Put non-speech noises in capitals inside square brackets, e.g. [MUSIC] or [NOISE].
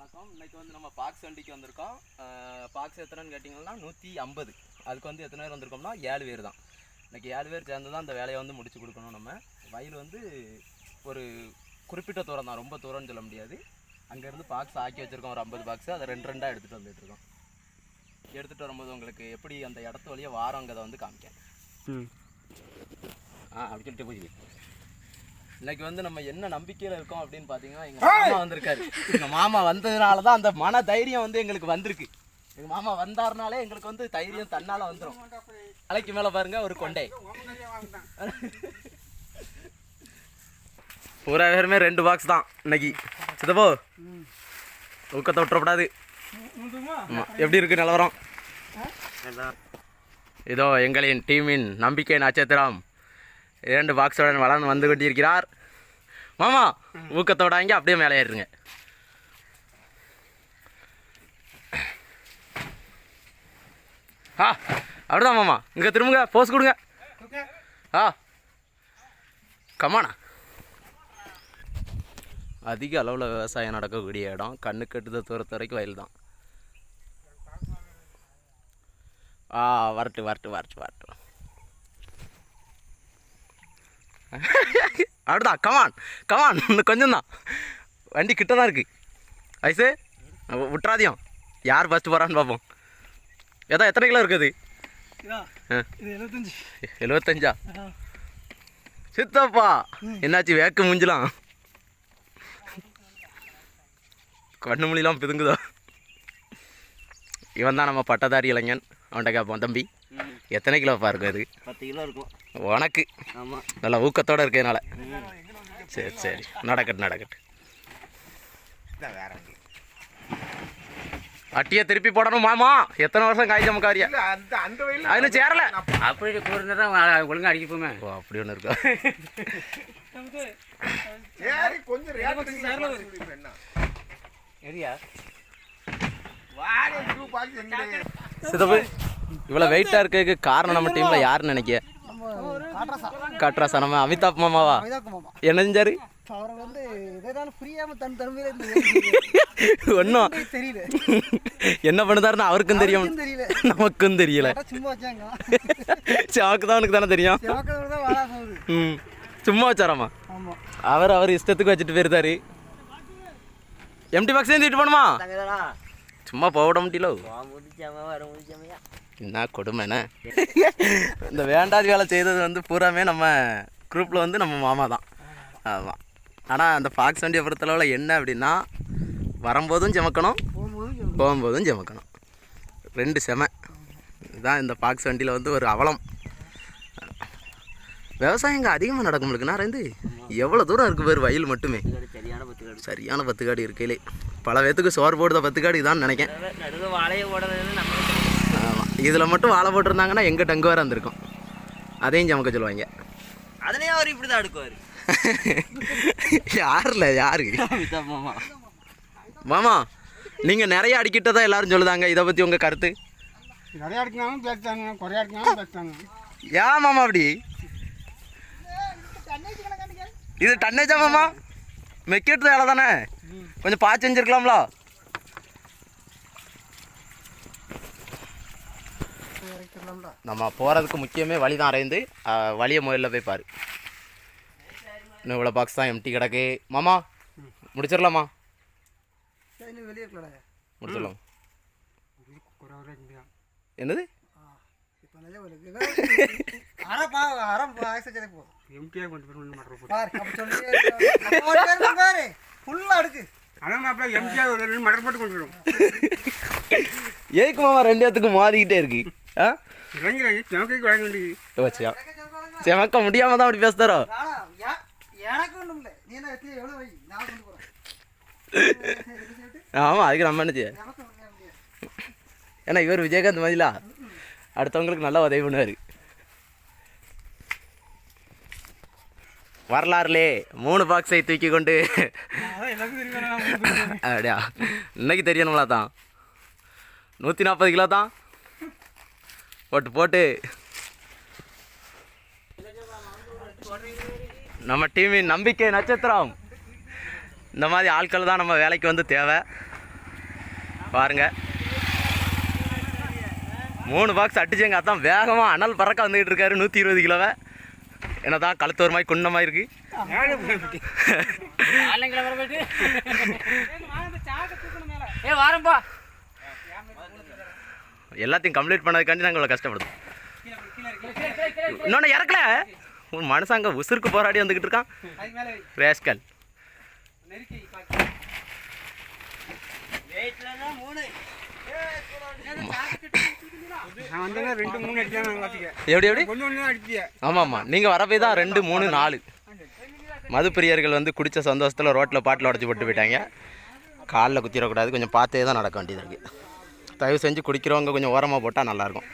வணக்கம். இன்னைக்கு வந்து நம்ம பாக்ஸ் வண்டிக்கு வந்திருக்கோம். பாக்ஸ் எத்தனைன்னு கேட்டிங்கன்னா நூற்றி ஐம்பது. அதுக்கு வந்து எத்தனை பேர் வந்திருக்கோம்னா ஏழு பேர் தான். இன்னைக்கு ஏழு பேர் சேர்ந்து தான் அந்த வேலையை வந்து முடிச்சு கொடுக்கணும் நம்ம. வயல் வந்து ஒரு குறிப்பிட்ட தூரம் தான். ரொம்ப தூரம்னு சொல்ல முடியாது. அங்கேருந்து பாக்ஸ் ஆக்கி வச்சுருக்கோம். ஒரு ஐம்பது பாக்ஸ் அதை ரெண்டு ரெண்டாக எடுத்துகிட்டு வந்துட்டு இருக்கோம். எடுத்துகிட்டு வரும்போது உங்களுக்கு எப்படி அந்த இடத்து வழியாக வாரோங்கிறத வந்து காமிக்கேன் ம். ஆ அப்படி சொல்லிட்டு போய் இன்னைக்கு வந்து நம்ம என்ன நம்பிக்கையில இருக்கோம் அப்படின்னு பாத்தீங்கன்னா எங்க மாமா வந்திருக்காரு. எங்க மாமா வந்ததுனால தான் அந்த மன தைரியம் வந்து எங்களுக்கு வந்திருக்கு. எங்க மாமா வந்தாருனாலே எங்களுக்கு வந்து தைரியம் தன்னால வந்துரும். தலைக்கு மேல பாருங்க ஒரு கொண்டை. பூரா பேருமே ரெண்டு பாக்ஸ் தான் இன்னைக்கு. சித்தப்போ ஊக்கத்தை விட்டுறக்கூடாது. ஆமா. எப்படி இருக்கு நிலவரம்? இதோ எங்களின் டீமின் நம்பிக்கை நட்சத்திரம். இரண்டு பாக்ஸுடன் வளர்ந்து வந்து கொண்டிருக்கிறார். மாமா ஊக்கத்தோட வாங்கி அப்படியே மேலே ஏறுங்க. ஆ அப்படிதான் மாமா. இங்கே திரும்புங்க போஸ் கொடுங்க. ஆ கமானா அதிக அளவில் விவசாயம் நடக்கக்கூடிய இடம் கண்ணு கட்டுத தூரத்து வரைக்கும் வயல் தான். ஆ வரட்டு வரட்டு வரட்டு வரட்டு அப்படிதான் கமான் கமான் இன்னும் கொஞ்சம் தான் வண்டி கிட்ட தான் இருக்கு. ஐசு விட்றாதியம் யார் ஃபஸ்ட்டு போகிறான்னு பார்ப்போம் ஏதா எத்தனை கிலோ இருக்குது? எழுபத்தஞ்சு சித்தப்பா என்னாச்சு வேக்கு மூஞ்சலாம்? கண்ணு மொழிலாம் பிதுங்குதா? இவன் தான் நம்ம பட்டதாரி இளைஞன். அவன்கிட்ட கேட்போம் தம்பி. எத்தனை கிலோப்பா இருக்கு அது பத்து கிலோ இருக்கும். உனக்கு? ஆமாம் நல்லா ஊக்கத்தோட இருக்கதுனால சரி சரி. நடக்கட்டு நடக்கட்டு. வேற அட்டியை திருப்பி போடணும் மாமா. எத்தனை வருஷம் காய் சமக்காரியா அந்த அந்த வயலில் அது சேரல. அப்படி கூறினா ஒழுங்கா அடிக்க போமே ஓ அப்படி ஒன்று இருக்கா? ஏறி கொஞ்சம் ரேட் என்ன சரியா சிதப்பு இவ்வளோ வெயிட்டாக இருக்கிறதுக்கு காரணம் நம்ம டீமில் யாருன்னு நினைக்க காட்டுறாசா நம்ம அமிதாப் மாமாவா? என்ன செஞ்சாரு? அவர் வந்து ஒன்றும் [LAUGHS] தெரியல. [LAUGHS] என்ன பண்ணுதாருன்னு அவருக்கும் தெரியும். நமக்கும் தெரியல. சாக்கு [LAUGHS] தான் அவனுக்கு தானே தெரியும். சும்மா வச்சாராமா? ஆமா. அவர் அவர் இஷ்டத்துக்கு வச்சுட்டு போயிருந்தாரு. எம்டி பாக்ஸ் தூக்கிட்டு போகணுமா? சும்மா போக விட முடியல? என்ன கொடுமைண்ணே இந்த வேண்டாத வேலை செய்தது வந்து பூராமே நம்ம குரூப்பில் வந்து நம்ம மாமா தான். ஆமாம் ஆனால் அந்த ஃபாக்ஸ் வண்டியை பொறுத்தளவில் என்ன அப்படின்னா வரும்போதும் ஜமக்கணும் போகும்போது போகும்போதும் ஜமக்கணும். ரெண்டு செம. இதுதான் இந்த ஃபாக்ஸ் வண்டியில் வந்து ஒரு அவலம். விவசாயம் இங்கே அதிகமாக நடக்கும் இருக்குண்ணா இருந்து எவ்வளோ தூரம் இருக்குது பேர் வயல் மட்டுமே. சரியான பத்து காடு இருக்கையிலே. பல பேத்துக்கு சோறு போடுத பத்து காடு இதான் நினைக்கேன் ஆமாம் இதில் மட்டும் வாழை போட்டிருந்தாங்கன்னா எங்கே டங்கு வர இருந்திருக்கும். அதையும் சமக்க சொல்லுவாங்க. அதனையும் அவர் இப்படி தான் அடுக்குவார். யாரில் யாரு? மாமா மாமா நீங்கள் நிறைய அடிக்கிட்டதா எல்லாரும் சொல்லுதாங்க இதை பற்றி உங்கள் கருத்து? நிறையா அடிக்கணும் பேசுறாங்க குறையா அடிக்கணும் பேசுறாங்க. ஏன் மாமா அப்படி? இது டன்னேஜா மாமா? மெக்கிட்டு வேலை தானே? கொஞ்சம் பார்த்து செஞ்சுருக்கலாம்ல. நம்ம போகிறதுக்கு முக்கியமே வழி தான் அரைந்து வழியை முதல்ல போய் பாரு. இன்னும் இவ்வளோ பாக்ஸ் தான் எம்டி கிடக்கு. மாமா முடிச்சிடலாமா? முடிச்சிடலாம். என்னது? அரை பா அரை ஆக்சைடு போ எம்டிஆர் கொண்டு போய் மாட்டோம் பாரு அப்போ சொல்லி பாரு ஃபுல்லாக அடுக்கு அதான் மாப்பிள்ள எம்டிஆர் ஒரு ரெண்டு கொண்டு மாமா இடத்துக்கு மாறிக்கிட்டே இருக்கு. ஆ? இளைஞர் நமக்கு வழங்க வேண்டியது வச்சியா செமக்க முடியாம தான் அப்படி எ- எனக்கு ஒன்றும் இல்லை. நீ என்ன வெட்டி எவ்வளோ வை? நான் கொண்டு போகிறேன் ஆமா அதுக்கு நம்ம என்ன செய்ய ஏன்னா இவர் விஜயகாந்த் மாதிரிலா. அடுத்தவங்களுக்கு நல்லா உதவி பண்ணுவார். வரலாறுலே மூணு பாக்ஸை தூக்கி கொண்டு அப்படியா? இன்னைக்கு தெரியணும்ல தான் நூற்றி நாற்பது கிலோ தான். போட்டு போட்டு. நம்ம டீமின் நம்பிக்கை நட்சத்திரம். இந்த மாதிரி ஆட்கள் தான் நம்ம வேலைக்கு வந்து தேவை. பாருங்க. மூணு பாக்ஸ் அடிச்சு எங்கள் அத்தான் வேகமாக அனல் பறக்க வந்துக்கிட்டு இருக்காரு நூற்றி இருபது கிலோவை. என்னதான் கழுத்து ஒரு மாதிரி குன்னமாக இருக்கு. ஏ வாரம்பா. எல்லாத்தையும் கம்ப்ளீட் பண்ணதுக்காண்டி நாங்கள் இவ்வளோ கஷ்டப்படுறோம். இன்னொன்று இறக்கல. உன் மனுஷன் அங்கே உசுருக்கு போராடி வந்துக்கிட்டு இருக்கான். அது மேலே ரேஸ்கல் நெருக்கி நான் வந்தேன்னா ரெண்டு மூணு அடிச்சா நான் பார்த்துக்க எப்படி எப்படி? ஆமாம் ஆமாம் நீங்கள் வரவே தான் ரெண்டு மூணு நாலு. மது பிரியர்கள் வந்து குடித்த சந்தோஷத்தில் ரோட்டில் பாட்டில் உடச்சி போட்டு போயிட்டாங்க. காலில் குத்திடக்கூடாது. கொஞ்சம் பார்த்தே தான் நடக்க வேண்டியது இருக்குது தயவு செஞ்சு குடிக்கிறவங்க கொஞ்சம் ஓரமாக போட்டால் நல்லாயிருக்கும்